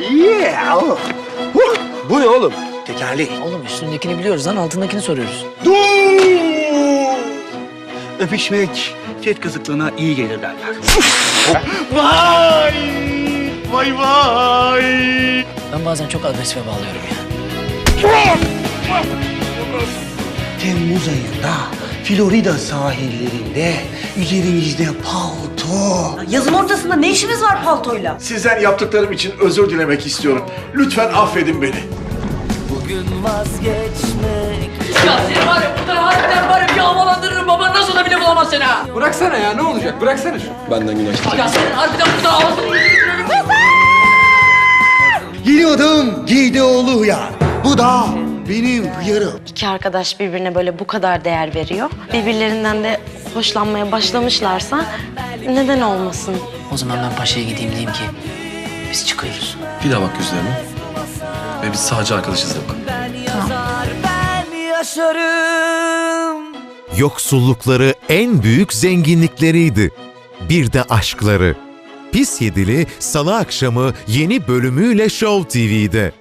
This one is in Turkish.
Yeah. oh. Huh. Bu ne oğlum? Tekerlek. Oğlum üstündekini biliyoruz lan altındakini soruyoruz. Dur! Öpüşmek set kızıklığına iyi gelir derler. Vay! Vay vay! Ben bazen çok agresife bağlıyorum ya. Temmuz ayında Florida sahillerinde üzerimizde palto. Yazın ortasında ne işimiz var paltoyla? Sizden yaptıklarım için özür dilemek istiyorum. Lütfen affedin beni. Ya seni var ya burada harbiden var ya bir havalandırırım baban nasıl da bile bulamaz seni ha. Bıraksana ya ne olacak? Bıraksana şunu. Benden günah. Ya senin harbiden burada ağzını yüzünü Yeni adım Gideoğlu ya. Bu da benim hıyarım. İki arkadaş birbirine böyle bu kadar değer veriyor. Birbirlerinden de hoşlanmaya başlamışlarsa neden olmasın? O zaman ben paşaya gideyim diyeyim ki biz çıkıyoruz. Bir daha bak gözlerime. Ve biz sadece arkadaşız de bak. Yoksullukları en büyük zenginlikleriydi. Bir de aşkları. Pis Yedili Salı akşamı yeni bölümüyle Show TV'de.